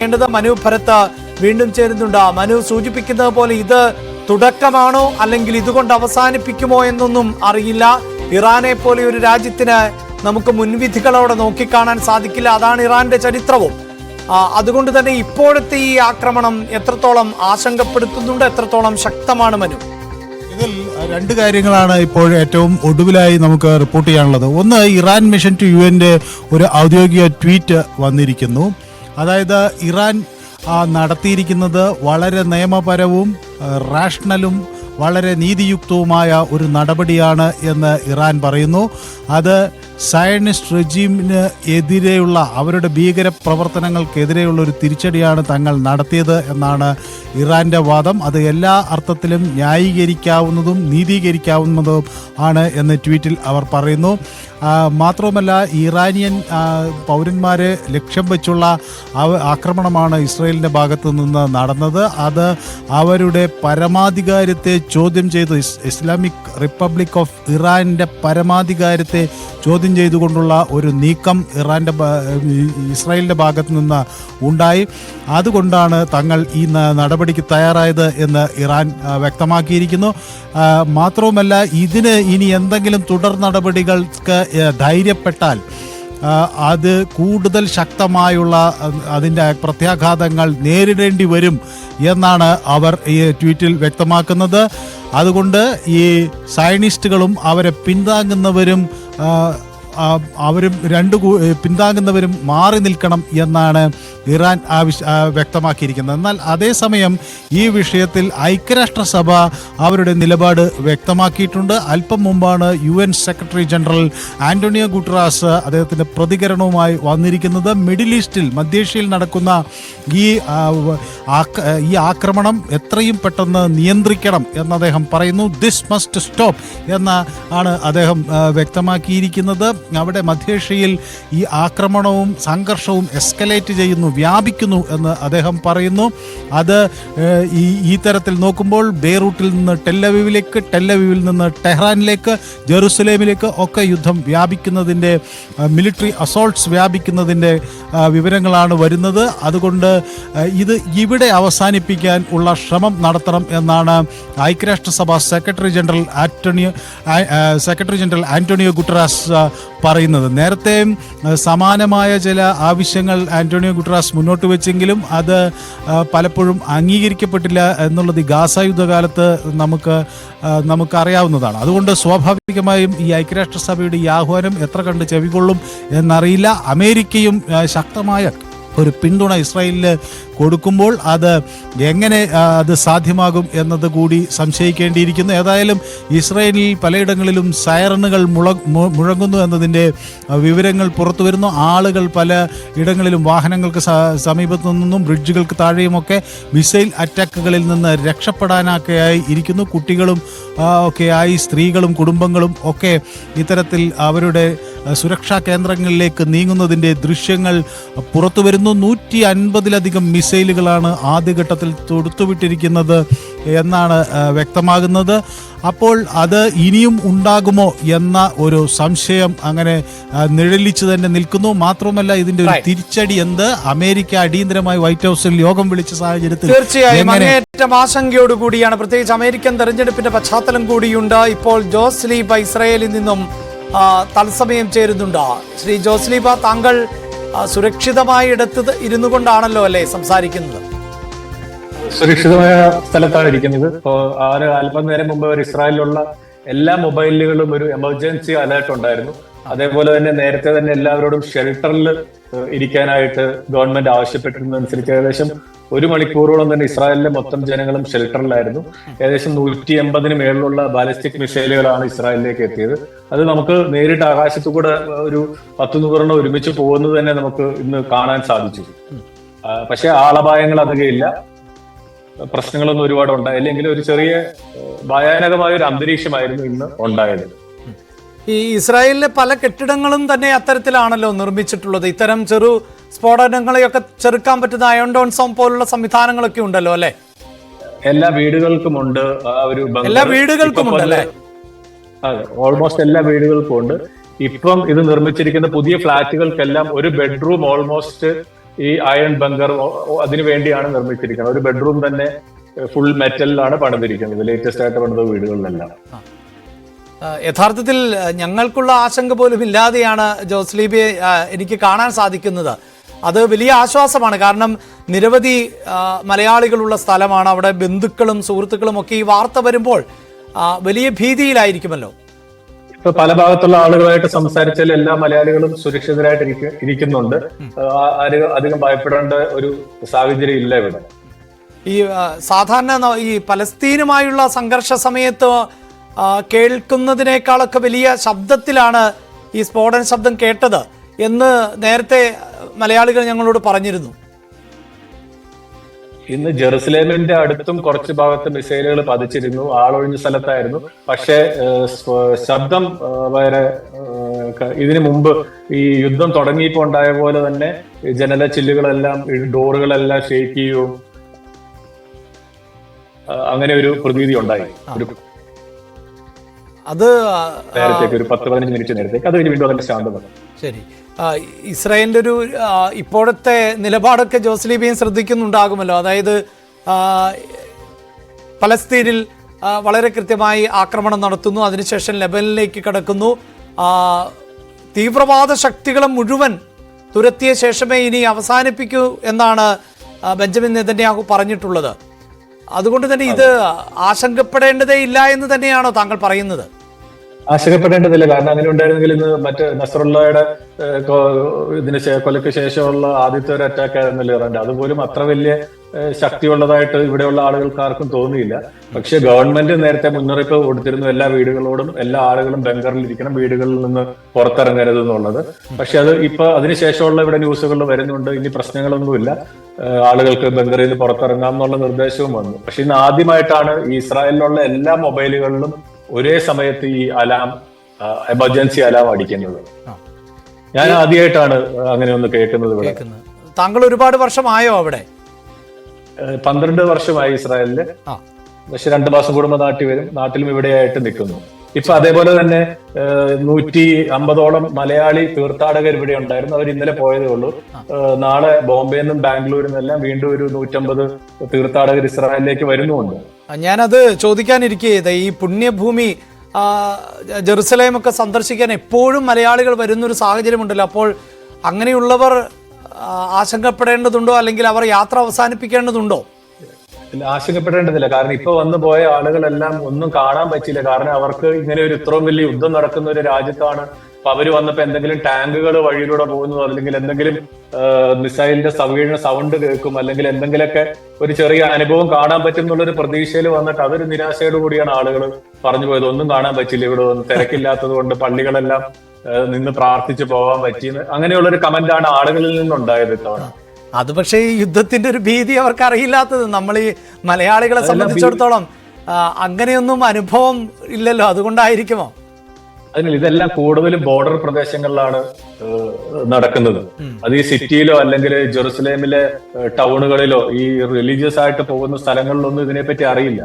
പറയേണ്ടത് മനു ഭരത്ത് വീണ്ടും ചേരുന്നുണ്ട്. മനു സൂചിപ്പിക്കുന്നത് പോലെ ഇത് തുടക്കമാണോ അല്ലെങ്കിൽ ഇതുകൊണ്ട് അവസാനിപ്പിക്കുമോ എന്നൊന്നും അറിയില്ല. ഇറാനെ പോലെ ഒരു രാജ്യത്തിന് നമുക്ക് മുൻവിധികളോടെ നോക്കിക്കാണാൻ സാധിക്കില്ല. അതാണ് ഇറാന്റെ ചരിത്രവും. അതുകൊണ്ട് തന്നെ ഇപ്പോഴത്തെ ഈ ആക്രമണം എത്രത്തോളം ആശങ്കപ്പെടുത്തുന്നുണ്ട് എത്രത്തോളം ശക്തമാണ് മനു? ഇതിൽ രണ്ട് കാര്യങ്ങളാണ് ഇപ്പോൾ ഏറ്റവും ഒടുവിലായി നമുക്ക് റിപ്പോർട്ട് ചെയ്യാനുള്ളത്. ഒന്ന് ഇറാൻ മിഷൻ ടു യു എന്റെ ഒരു ഔദ്യോഗിക ട്വീറ്റ് വന്നിരിക്കുന്നു. അതായത് ഇറാൻ നടത്തിയിരിക്കുന്നത് വളരെ നിയമപരവും റാഷണലും വളരെ നീതിയുക്തവുമായ ഒരു നടപടിയാണ് എന്ന് ഇറാൻ പറയുന്നു. അത് സയനിസ്റ്റ് റെജീമിന് എതിരെയുള്ള അവരുടെ ഭീകര പ്രവർത്തനങ്ങൾക്കെതിരെയുള്ള ഒരു തിരിച്ചടിയാണ് തങ്ങൾ നടത്തിയത് എന്നാണ് ഇറാന്റെ വാദം. അത് എല്ലാ അർത്ഥത്തിലും ന്യായീകരിക്കാവുന്നതും നീതീകരിക്കാവുന്നതും ആണ് എന്ന് ട്വീറ്റിൽ അവർ പറയുന്നു. മാത്രവുമല്ല ഇറാനിയൻ പൗരന്മാരെ ലക്ഷ്യം വെച്ചുള്ള ആക്രമണമാണ് ഇസ്രയേലിന്റെ ഭാഗത്തു നിന്ന് നടന്നത്. അത് അവരുടെ പരമാധികാരത്തെ ചോദ്യം ചെയ്ത്. ഇസ്ലാമിക് റിപ്പബ്ലിക് ഓഫ് ഇറാനിന്റെ പരമാധികാരത്തെ ചോദ്യം ചെയ്തുകൊണ്ടുള്ള ഒരു നീക്കം ഇറാന്റെ ഇസ്രായേലിന്റെ ഭാഗത്തു നിന്ന് ഉണ്ടായി. അതുകൊണ്ടാണ് തങ്ങൾ ഈ നടപടിക്ക് തയ്യാറായത് എന്ന് ഇറാൻ വ്യക്തമാക്കിയിരിക്കുന്നു. മാത്രവുമല്ല ഇതിന് ഇനി എന്തെങ്കിലും തുടർ നടപടികൾക്ക് ധൈര്യപ്പെട്ടാൽ അത് കൂടുതൽ ശക്തമായുള്ള അതിന്റെ പ്രത്യാഘാതങ്ങൾ നേരിടേണ്ടി വരും എന്നാണ് അവർ ഈ ട്വീറ്റിൽ വ്യക്തമാക്കുന്നത്. അതുകൊണ്ട് ഈ സയനിസ്റ്റുകളും അവരെ പിന്താങ്ങുന്നവരും 啊 അവരും രണ്ട് പിന്താങ്ങുന്നവരും മാറി നിൽക്കണം എന്നാണ് ഇറാൻ ആവശ്യ വ്യക്തമാക്കിയിരിക്കുന്നത്. എന്നാൽ അതേസമയം ഈ വിഷയത്തിൽ ഐക്യരാഷ്ട്രസഭ അവരുടെ നിലപാട് വ്യക്തമാക്കിയിട്ടുണ്ട്. അല്പം മുമ്പാണ് U N secretary general Antonio Guterres അദ്ദേഹത്തിന്റെ പ്രതികരണവുമായി വന്നിരിക്കുന്നത്. മിഡിൽ ഈസ്റ്റിൽ മധ്യേഷ്യയിൽ നടക്കുന്ന ഈ ഈ ആക്രമണം എത്രയും പെട്ടെന്ന് നിയന്ത്രിക്കണം എന്ന് അദ്ദേഹം പറയുന്നു. ദിസ് മസ്റ്റ് സ്റ്റോപ്പ് എന്ന ആണ് അദ്ദേഹം വ്യക്തമാക്കിയിരിക്കുന്നത്. അവിടെ മധ്യേഷ്യയിൽ ഈ ആക്രമണവും സംഘർഷവും എസ്കലേറ്റ് ചെയ്യുന്നു വ്യാപിക്കുന്നു എന്ന് അദ്ദേഹം പറയുന്നു. അത് ഈ ഈ തരത്തിൽ നോക്കുമ്പോൾ ബെയ്റൂട്ടിൽ നിന്ന് ടെല്ലവീവിലേക്ക് ടെല്ലവീവിൽ നിന്ന് ടെഹ്റാനിലേക്ക് ജെറുസലേമിലേക്ക് ഒക്കെ യുദ്ധം വ്യാപിക്കുന്നതിന്റെ മിലിറ്ററി അസോൾട്ട്സ് വ്യാപിക്കുന്നതിന്റെ വിവരങ്ങളാണ് വരുന്നത്. അതുകൊണ്ട് ഇത് ഇവിടെ അവസാനിപ്പിക്കാൻ ഉള്ള ശ്രമം നടത്തണം എന്നാണ് ഐക്യരാഷ്ട്രസഭ secretary general Antonio secretary general Antonio Guterres പറയുന്നത്. നേരത്തെ സമാനമായ ചില ആവശ്യങ്ങൾ ആന്റോണിയോ ഗുട്ടറാസ് മുന്നോട്ട് വെച്ചെങ്കിലും അത് പലപ്പോഴും അംഗീകരിക്കപ്പെട്ടില്ല എന്നുള്ളത് ഈ ഗാസ യുദ്ധകാലത്ത് നമുക്ക് നമുക്കറിയാവുന്നതാണ്. അതുകൊണ്ട് സ്വാഭാവികമായും ഈ ഐക്യരാഷ്ട്രസഭയുടെ ഈ ആഹ്വാനം എത്ര കണ്ട് ചെവികൊള്ളും എന്നറിയില്ല. അമേരിക്കയും ശക്തമായ ഒരു പിന്തുണ ഇസ്രായേലിന് കൊടുക്കുമ്പോൾ അത് എങ്ങനെ അത് സാധ്യമാകും എന്നത് കൂടി സംശയിക്കേണ്ടിയിരിക്കുന്നു. ഏതായാലും ഇസ്രയേലിൽ പലയിടങ്ങളിലും സൈറണുകൾ മുള മുഴങ്ങുന്നു എന്നതിന്റെ വിവരങ്ങൾ പുറത്തു വരുന്നു. ആളുകൾ പല ഇടങ്ങളിലും വാഹനങ്ങൾക്ക് സമീപത്തു നിന്നും ബ്രിഡ്ജുകൾക്ക് താഴെയുമൊക്കെ മിസൈൽ അറ്റാക്കുകളിൽ നിന്ന് രക്ഷപ്പെടാനൊക്കെയായി ഇരിക്കുന്നു. കുട്ടികളും ഒക്കെയായി സ്ത്രീകളും കുടുംബങ്ങളും ഒക്കെ ഇത്തരത്തിൽ അവരുടെ സുരക്ഷാ കേന്ദ്രങ്ങളിലേക്ക് നീങ്ങുന്നതിന്റെ ദൃശ്യങ്ങൾ പുറത്തു വരുന്നു. നൂറ്റി അൻപതിലധികം മിസൈലുകളാണ് ആദ്യഘട്ടത്തിൽ തൊടുത്തുവിട്ടിരിക്കുന്നത് എന്നാണ് വ്യക്തമാകുന്നത്. അപ്പോൾ അത് ഇനിയും ഉണ്ടാകുമോ എന്ന ഒരു സംശയം അങ്ങനെ നിഴലിച്ചു തന്നെ നിൽക്കുന്നു. മാത്രമല്ല ഇതിന്റെ ഒരു തിരിച്ചടി എന്ത്? അമേരിക്ക അടിയന്തരമായി വൈറ്റ് ഹൗസിൽ യോഗം വിളിച്ച സാഹചര്യത്തിൽ തീർച്ചയായും ആശങ്കയോടുകൂടിയാണ് ആശങ്കയോട് കൂടിയാണ് പ്രത്യേകിച്ച് അമേരിക്കൻ തെരഞ്ഞെടുപ്പിന്റെ പശ്ചാത്തലം കൂടിയുണ്ട്. ഇപ്പോൾ ജോസ് ലീബ ഇസ്രയേലിൽ നിന്നും തത്സമയം ചേരുന്നുണ്ട്. ശ്രീ ജോസ് ലീബ താങ്കൾ സുരക്ഷിതമായ ഇടത്ത് ഇരുന്നു കൊണ്ടാണല്ലോ അല്ലേ സംസാരിക്കുന്നത്? സുരക്ഷിതമായ സ്ഥലത്താണ് ഇരിക്കുന്നത്. ഇപ്പോ ആ ഒരു അല്പം നേരം മുമ്പ് ഇസ്രായേലിലുള്ള എല്ലാ മൊബൈലുകളും ഒരു എമർജൻസി അലേർട്ട് ഉണ്ടായിരുന്നു. അതേപോലെ തന്നെ നേരത്തെ തന്നെ എല്ലാവരോടും ഷെൽട്ടറിൽ ഇരിക്കാനായിട്ട് ഗവൺമെന്റ് ആവശ്യപ്പെട്ടിരുന്നതനുസരിച്ച് ഏകദേശം ഒരു മണിക്കൂറോളം തന്നെ ഇസ്രായേലിലെ മൊത്തം ജനങ്ങളും ഷെൽട്ടറിലായിരുന്നു. ഏകദേശം നൂറ്റി എൺപതിന് മേളിലുള്ള ബാലിസ്റ്റിക് മിസൈലുകളാണ് ഇസ്രായേലിലേക്ക് എത്തിയത്. അത് നമുക്ക് നേരിട്ട് ആകാശത്തു കൂടെ ഒരു പത്ത് നൂറെണ്ണം ഒരുമിച്ച് പോകുന്നത് തന്നെ നമുക്ക് ഇന്ന് കാണാൻ സാധിച്ചു. പക്ഷെ ആളപായങ്ങൾ അധികമില്ല. പ്രശ്നങ്ങളൊന്നും ഒരുപാട് ഉണ്ടായില്ല ഒരു ചെറിയ ഭയാനകമായ ഒരു അന്തരീക്ഷമായിരുന്നു ഇന്ന് ഉണ്ടായത്. ഈ ഇസ്രായേലിലെ പല കെട്ടിടങ്ങളും തന്നെ അത്തരത്തിലാണല്ലോ നിർമ്മിച്ചിട്ടുള്ളത്. ഇത്തരം ചെറു സ്ഫോടനങ്ങളെയൊക്കെ ചെറുക്കാൻ പറ്റുന്ന അയോൺഡോൺ സോം പോലുള്ള സംവിധാനങ്ങളൊക്കെ ഉണ്ടല്ലോ അല്ലെ? എല്ലാ വീടുകൾക്കും ഉണ്ട്. ഒരു. എല്ലാ വീടുകൾക്കും ഉണ്ട് അല്ലേ? അതെ ഓൾമോസ്റ്റ് എല്ലാ വീടുകൾക്കും ഉണ്ട്. ഇപ്പം ഇത് നിർമ്മിച്ചിരിക്കുന്ന പുതിയ ഫ്ലാറ്റുകൾക്കെല്ലാം ഒരു ബെഡ്റൂം ഓൾമോസ്റ്റ് ഈ അയൺ ബങ്കർ അതിനു വേണ്ടിയാണ് നിർമ്മിച്ചിരിക്കുന്നത്. ഒരു ബെഡ്റൂം തന്നെ ഫുൾ മെറ്റലിലാണ് പണിതിരിക്കുന്നത്. ലേറ്റസ്റ്റ് ആയിട്ട് പണിത വീടുകളിലെല്ലാം. യഥാർത്ഥത്തിൽ ഞങ്ങൾക്കുള്ള ആശങ്ക പോലും ഇല്ലാതെയാണ് ജോസ്ലീബിയെ എനിക്ക് കാണാൻ സാധിക്കുന്നത്. അത് വലിയ ആശ്വാസമാണ്. കാരണം നിരവധി മലയാളികളുള്ള സ്ഥലമാണ്. അവിടെ ബന്ധുക്കളും സുഹൃത്തുക്കളും ഒക്കെ ഈ വാർത്ത വരുമ്പോൾ വലിയ ഭീതിയിലായിരിക്കുമല്ലോ. ഇപ്പൊ പല ഭാഗത്തുള്ള ആളുകളായിട്ട് സംസാരിച്ചാൽ എല്ലാ മലയാളികളും സുരക്ഷിതരായിട്ട് ഇരിക്കുന്നുണ്ട്. അധികം ഭയപ്പെടേണ്ട ഒരു സാഹചര്യം ഇല്ല ഇവിടെ. ഈ സാധാരണ ഈ പലസ്തീനുമായുള്ള സംഘർഷ സമയത്ത് കേൾക്കുന്നതിനേക്കാളൊക്കെ വലിയ ശബ്ദത്തിലാണ് ഈ സ്ഫോടന ശബ്ദം കേട്ടത് എന്ന് നേരത്തെ മലയാളികൾ ഞങ്ങളോട് പറഞ്ഞിരുന്നു. ഇന്ന് ജെറുസലേമിന്റെ അടുത്തും കുറച്ച് ഭാഗത്ത് മിസൈലുകൾ പതിച്ചിരുന്നു. ആളൊഴിഞ്ഞ സ്ഥലത്തായിരുന്നു. പക്ഷേ ശബ്ദം വളരെ ഇതിനു മുമ്പ് ഈ യുദ്ധം തുടങ്ങിയപ്പോൾ ഉണ്ടായ പോലെ തന്നെ ജനല ചില്ലുകളെല്ലാം ഡോറുകളെല്ലാം ഷേക്ക് ഏഹ്, അങ്ങനെ ഒരു പ്രതീതി ഉണ്ടായി. ഒരു അത് നേരത്തേക്ക് ഒരു പത്ത് പതിനഞ്ച് മിനിറ്റ് നേരത്തേക്ക്. അത് കഴിഞ്ഞ് വീണ്ടും അതിന്റെ ശാന്തത ശരി. ഇസ്രായേലിന്റെ ഒരു ഇപ്പോഴത്തെ നിലപാടൊക്കെ ജോസ്ലിബിയും ശ്രദ്ധിക്കുന്നുണ്ടാകുമല്ലോ. അതായത് പലസ്തീനിൽ വളരെ കൃത്യമായി ആക്രമണം നടത്തുന്നു. അതിനുശേഷം ലെബനിലേക്ക് കടക്കുന്നു. തീവ്രവാദ ശക്തികളെ മുഴുവൻ തുരത്തിയ ശേഷമേ ഇനി അവസാനിപ്പിക്കൂ എന്നാണ് ബെഞ്ചമിൻ നെതന്യാഹു പറഞ്ഞിട്ടുള്ളത്. അതുകൊണ്ട് തന്നെ ഇത് ആശങ്കപ്പെടേണ്ടതേ ഇല്ല എന്ന് തന്നെയാണോ താങ്കൾ പറയുന്നത്? ആശങ്കപ്പെടേണ്ടതില്ല കാരണം അങ്ങനെ ഉണ്ടായിരുന്നെങ്കിൽ ഇന്ന് മറ്റ് നസറുള്ളയുടെ ഇതിന് കൊലക്ക് ശേഷമുള്ള ആദ്യത്തെ ഒരു അറ്റാക്ക് ആയിരുന്നല്ലോ ഇറാന്റെ. അതുപോലും അത്ര വലിയ ശക്തി ശക്തിയുള്ളതായിട്ട് ഇവിടെയുള്ള ആളുകൾക്ക് ആർക്കും തോന്നിയില്ല. പക്ഷെ ഗവൺമെന്റ് നേരത്തെ മുന്നറിയിപ്പ് കൊടുത്തിരുന്നു എല്ലാ വീടുകളോടും എല്ലാ ആളുകളും ബങ്കറിൽ ഇരിക്കണം വീടുകളിൽ നിന്ന് പുറത്തിറങ്ങരുത് എന്നുള്ളത്. പക്ഷെ അത് ഇപ്പൊ അതിനുശേഷമുള്ള ഇവിടെ ന്യൂസുകളിൽ വരുന്നുണ്ട്. ഇനി പ്രശ്നങ്ങളൊന്നുമില്ല. ആളുകൾക്ക് ബങ്കറിൽ നിന്ന് പുറത്തിറങ്ങാം എന്നുള്ള നിർദ്ദേശവും വന്നു. പക്ഷെ ഇന്ന് ആദ്യമായിട്ടാണ് ഇസ്രായേലിലുള്ള എല്ലാ മൊബൈലുകളിലും ഒരേ സമയത്ത് ഈ അലാം എമർജൻസി അലാം അടിക്കുന്നത്. ഞാൻ ആദ്യമായിട്ടാണ് അങ്ങനെ ഒന്ന് കേൾക്കുന്നത് ഇവിടെ. താങ്കൾ ഒരുപാട് വർഷമായോ അവിടെ? പന്ത്രണ്ട് വർഷമായി ഇസ്രായേലിൽ. പക്ഷെ രണ്ടു മാസം കൂടുമ്പോൾ നാട്ടിൽ വരും. നാട്ടിലും ഇവിടെയായിട്ട് നിൽക്കുന്നു. ഇപ്പൊ അതേപോലെ തന്നെ നൂറ്റി അമ്പതോളം മലയാളി തീർത്ഥാടകർ ഇവിടെ ഉണ്ടായിരുന്നു. അവർ ഇന്നലെ പോയതേ ഉള്ളൂ. നാളെ ബോംബെയിൽ നിന്നും ബാംഗ്ലൂരിൽ നിന്നെല്ലാം വീണ്ടും ഒരു നൂറ്റമ്പത് തീർത്ഥാടകർ ഇസ്രായേലിലേക്ക് വരുന്നുമുണ്ട്. ഞാനത് ചോദിക്കാനിരിക്കെ ഈ പുണ്യഭൂമി ജെറുസലേം ഒക്കെ സന്ദർശിക്കാൻ എപ്പോഴും മലയാളികൾ വരുന്നൊരു സാഹചര്യമുണ്ടല്ലോ. അപ്പോൾ അങ്ങനെയുള്ളവർ ആശങ്കപ്പെടേണ്ടതുണ്ടോ? അല്ലെങ്കിൽ അവർ യാത്ര അവസാനിപ്പിക്കേണ്ടതുണ്ടോ? ആശങ്കപ്പെടേണ്ടതില്ല കാരണം ഇപ്പൊ വന്നു പോയ ആളുകളെല്ലാം ഒന്നും കാണാൻ പറ്റില്ല കാരണം അവർക്ക് ഇങ്ങനെ ഒരു ഇത്രയും വലിയ യുദ്ധം നടക്കുന്ന ഒരു രാജ്യത്താണ്. അപ്പൊ അവർ വന്നപ്പോ എന്തെങ്കിലും ടാങ്കുകൾ വഴിയിലൂടെ പോകുന്നതോ അല്ലെങ്കിൽ എന്തെങ്കിലും മിസൈലിന്റെ സവീഴ സൗണ്ട് കേൾക്കും അല്ലെങ്കിൽ എന്തെങ്കിലുമൊക്കെ ഒരു ചെറിയ അനുഭവം കാണാൻ പറ്റും എന്നുള്ളൊരു പ്രതീക്ഷയിൽ വന്നിട്ട് അതൊരു നിരാശയോട് കൂടിയാണ് ആളുകൾ പറഞ്ഞു പോയത്. ഒന്നും കാണാൻ പറ്റില്ല ഇവിടെ ഒന്നും തിരക്കില്ലാത്തത് കൊണ്ട് പള്ളികളെല്ലാം നിന്ന് പ്രാർത്ഥിച്ചു പോകാൻ പറ്റിയെന്ന്. അങ്ങനെയുള്ള ഒരു കമന്റ് ആണ് ആളുകളിൽ നിന്നുണ്ടായത് ഇത്തവണ. അത് പക്ഷേ ഈ യുദ്ധത്തിന്റെ ഒരു ഭീതി അവർക്ക് അറിയില്ലാത്തത് നമ്മൾ ഈ മലയാളികളെ സംബന്ധിച്ചിടത്തോളം അങ്ങനെയൊന്നും അനുഭവം ഇല്ലല്ലോ. അതുകൊണ്ടായിരിക്കുമോ? അതിനാൽ ഇതെല്ലാം കൂടുതലും ബോർഡർ പ്രദേശങ്ങളിലാണ് നടക്കുന്നത്. അത് ഈ സിറ്റിയിലോ അല്ലെങ്കിൽ ജെറുസലേമിലെ ടൗണുകളിലോ ഈ റിലീജിയസ് ആയിട്ട് പോകുന്ന സ്ഥലങ്ങളിലൊന്നും ഇതിനെപ്പറ്റി അറിയില്ല.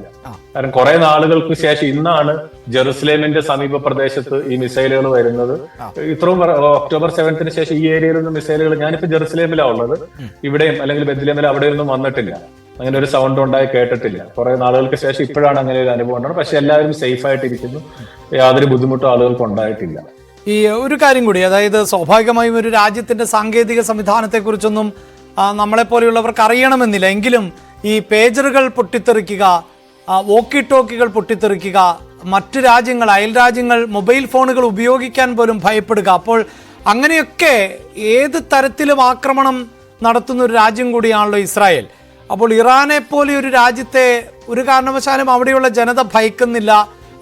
കാരണം കുറെ നാളുകൾക്ക് ശേഷം ഇന്നാണ് ജെറുസലേമിന്റെ സമീപ പ്രദേശത്ത് ഈ മിസൈലുകൾ വരുന്നത്. ഇത്രയും ഒക്ടോബർ സെവൻത്തിന് ശേഷം ഈ ഏരിയയിൽ നിന്ന് മിസൈലുകൾ ഞാനിപ്പോ ജെറുസലേമിലാണ് ഉള്ളത്. ഇവിടെയും അല്ലെങ്കിൽ ബെദ്ലേമിലും അവിടെയൊന്നും വന്നിട്ടില്ല. അങ്ങനെ ഒരു സൗണ്ട് ഉണ്ടായി കേട്ടിട്ടില്ല. കുറെ നാളുകൾക്ക് ശേഷം ഇപ്പോഴാണ് അങ്ങനെ ഒരു അനുഭവം ഉണ്ടാകുന്നത് പക്ഷെ എല്ലാവരും സേഫ് ആയിട്ടിരിക്കുന്നു. യാതൊരു ബുദ്ധിമുട്ടും ആളുകൾക്ക് ഉണ്ടായിട്ടില്ല. ഈ ഒരു കാര്യം കൂടി അതായത് സ്വാഭാവികമായും ഒരു രാജ്യത്തിന്റെ സാങ്കേതിക സംവിധാനത്തെക്കുറിച്ചൊന്നും നമ്മളെ പോലെയുള്ളവർക്ക് അറിയണമെന്നില്ല. എങ്കിലും ഈ പേജറുകൾ പൊട്ടിത്തെറിക്കുക വോക്കി ടോക്കികൾ പൊട്ടിത്തെറിക്കുക മറ്റു രാജ്യങ്ങൾ അയൽ രാജ്യങ്ങൾ മൊബൈൽ ഫോണുകൾ ഉപയോഗിക്കാൻ പോലും ഭയപ്പെടുക. അപ്പോൾ അങ്ങനെയൊക്കെ ഏത് തരത്തിലും ആക്രമണം നടത്തുന്ന ഒരു രാജ്യം കൂടിയാണല്ലോ ഇസ്രായേൽ. അപ്പോൾ ഇറാനെ പോലെ ഒരു രാജ്യത്തെ ഒരു കാരണവശാലും അവിടെയുള്ള ജനത ഭയക്കുന്നില്ല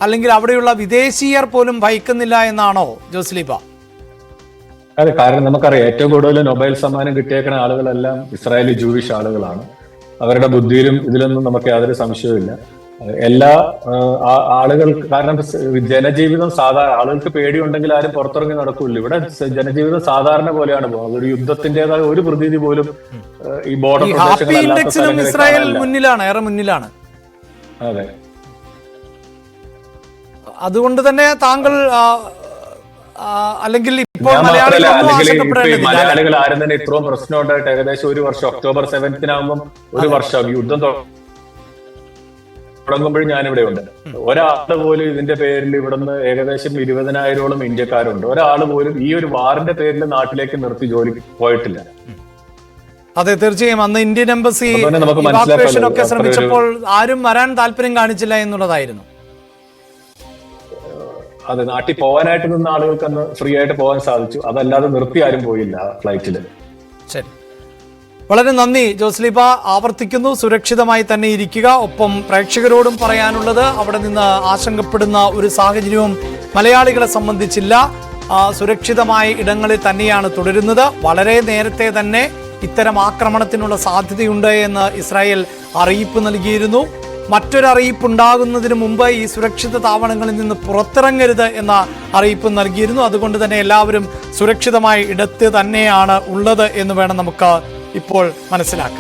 അല്ലെങ്കിൽ അവിടെയുള്ള വിദേശീയർ പോലും ഭയക്കുന്നില്ല എന്നാണോ ജോസ്ലിബ അതെ കാരണം നമുക്കറിയാം ഏറ്റവും കൂടുതൽ നൊബൈൽ സമ്മാനം കിട്ടിയേക്കുന്ന ആളുകളെല്ലാം ഇസ്രായേലി ജൂവിഷ് ആളുകളാണ്. അവരുടെ ബുദ്ധിയിലും ഇതിലൊന്നും നമുക്ക് യാതൊരു സംശയവുമില്ല. എല്ലാ ആളുകൾ കാരണം ജനജീവിതം സാധാരണ ആളുകൾക്ക് പേടിയുണ്ടെങ്കിൽ ആരും പുറത്തിറങ്ങി നടക്കില്ല. ഇവിടെ ജനജീവിതം സാധാരണ പോലെയാണ് പോകുന്നത്. ഒരു യുദ്ധത്തിന്റേതായ ഒരു പ്രതീതി പോലും ഈ ബോർഡർ ഇസ്രായേൽ മുന്നിലാണ് ഏറെ മുന്നിലാണ്. അതെ. അതുകൊണ്ട് തന്നെ താങ്കൾ അല്ലെങ്കിൽ ഇപ്പോൾ മലയാളികൾ ആരും തന്നെ ഇത്രയും പ്രശ്നം ഉണ്ടായിട്ട് ഏകദേശം ഒരു വർഷം ഒക്ടോബർ സെവൻത്തിനാകുമ്പോൾ ഒരു വർഷം യുദ്ധം തുടങ്ങുമ്പോഴും ഞാനിവിടെ ഉണ്ട്. ഒരാൾ പോലും ഇതിന്റെ പേരിൽ ഇവിടുന്ന് ഏകദേശം ഇരുപതിനായിരോളം ഇന്ത്യക്കാരുണ്ട്. ഒരാൾ പോലും ഈ ഒരു വാറിന്റെ പേരിൽ നാട്ടിലേക്ക് നിർത്തി ജോലി പോയിട്ടില്ല. അതെ തീർച്ചയായും. അന്ന് ഇന്ത്യൻ എംബസി ഒക്കെ ശ്രമിച്ചപ്പോൾ ആരും വരാൻ താല്പര്യം കാണിച്ചില്ല എന്നുള്ളതായിരുന്നു. അതെ നാട്ടിൽ പോകാനായിട്ട് നിന്ന ആളുകൾക്ക് അന്ന് ഫ്രീ ആയിട്ട് പോകാൻ സാധിച്ചു. അതല്ലാതെ നിർത്തി ആരും പോയില്ല ഫ്ലൈറ്റിൽ ശരി. വളരെ നന്ദി ജോസ്ലിബ. ആവർത്തിക്കുന്നു സുരക്ഷിതമായി തന്നെ ഇരിക്കുക. ഒപ്പം പ്രേക്ഷകരോടും പറയാനുള്ളത് അവിടെ നിന്ന് ആശങ്കപ്പെടുന്ന ഒരു സാഹചര്യവും മലയാളികളെ സംബന്ധിച്ചില്ല. സുരക്ഷിതമായ ഇടങ്ങളിൽ തന്നെയാണ് തുടരുന്നത്. വളരെ നേരത്തെ തന്നെ ഇത്തരം ആക്രമണത്തിനുള്ള സാധ്യതയുണ്ട് എന്ന് ഇസ്രായേൽ അറിയിപ്പ് നൽകിയിരുന്നു. മറ്റൊരു അറിയിപ്പ് ഉണ്ടാകുന്നതിന് മുമ്പ് ഈ സുരക്ഷിത താവളങ്ങളിൽ നിന്ന് പുറത്തിറങ്ങരുത് എന്ന അറിയിപ്പ് നൽകിയിരുന്നു. അതുകൊണ്ട് തന്നെ എല്ലാവരും സുരക്ഷിതമായ ഇടത്ത് തന്നെയാണ് ഉള്ളത് എന്ന് വേണം നമുക്ക് ഇപ്പോൾ മനസ്സിലാക്കാം.